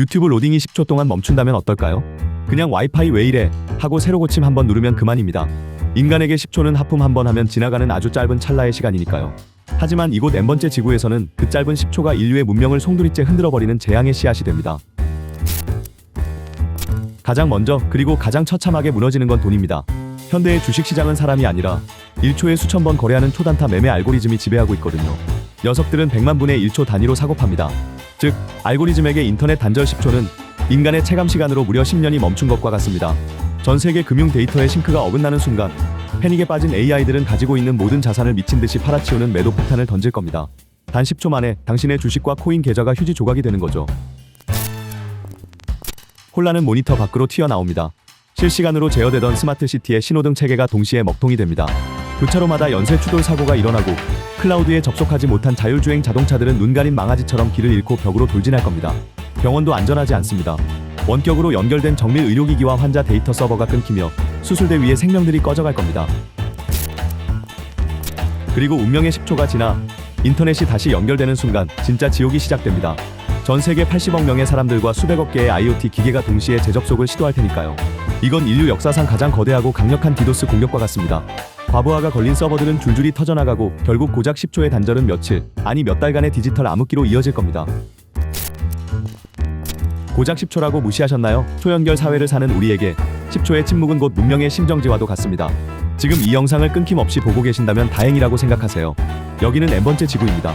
유튜브 로딩이 10초 동안 멈춘다면 어떨까요? 그냥 와이파이 왜 이래 하고 새로 고침 한번 누르면 그만입니다. 인간에게 10초는 하품 한번 하면 지나가는 아주 짧은 찰나의 시간이니까요. 하지만 이곳 n번째 지구에서는 그 짧은 10초가 인류의 문명을 송두리째 흔들어버리는 재앙의 씨앗이 됩니다. 가장 먼저 그리고 가장 처참하게 무너지는 건 돈입니다. 현대의 주식시장은 사람이 아니라 1초에 수천 번 거래하는 초단타 매매 알고리즘이 지배하고 있거든요. 녀석들은 100만 분의 1초 단위로 사고 팝니다. 즉, 알고리즘에게 인터넷 단절 10초는 인간의 체감 시간으로 무려 10년이 멈춘 것과 같습니다. 전 세계 금융 데이터의 싱크가 어긋나는 순간 패닉에 빠진 AI들은 가지고 있는 모든 자산을 미친 듯이 팔아치우는 매도 폭탄을 던질 겁니다. 단 10초 만에 당신의 주식과 코인 계좌가 휴지 조각이 되는 거죠. 혼란은 모니터 밖으로 튀어나옵니다. 실시간으로 제어되던 스마트 시티의 신호등 체계가 동시에 먹통이 됩니다. 교차로마다 연쇄 추돌 사고가 일어나고 클라우드에 접속하지 못한 자율주행 자동차들은 눈 가린 망아지처럼 길을 잃고 벽으로 돌진할 겁니다. 병원도 안전하지 않습니다. 원격으로 연결된 정밀 의료기기와 환자 데이터 서버가 끊기며 수술대 위에 생명들이 꺼져갈 겁니다. 그리고 운명의 10초가 지나 인터넷이 다시 연결되는 순간 진짜 지옥이 시작됩니다. 전 세계 80억 명의 사람들과 수백억 개의 IoT 기계가 동시에 재접속을 시도할 테니까요. 이건 인류 역사상 가장 거대하고 강력한 디도스 공격과 같습니다. 과부하가 걸린 서버들은 줄줄이 터져나가고 결국 고작 10초의 단절은 며칠, 아니 몇 달간의 디지털 암흑기로 이어질 겁니다. 고작 10초라고 무시하셨나요? 초연결 사회를 사는 우리에게 10초의 침묵은 곧 문명의 심정지와도 같습니다. 지금 이 영상을 끊김없이 보고 계신다면 다행이라고 생각하세요. 여기는 n번째 지구입니다.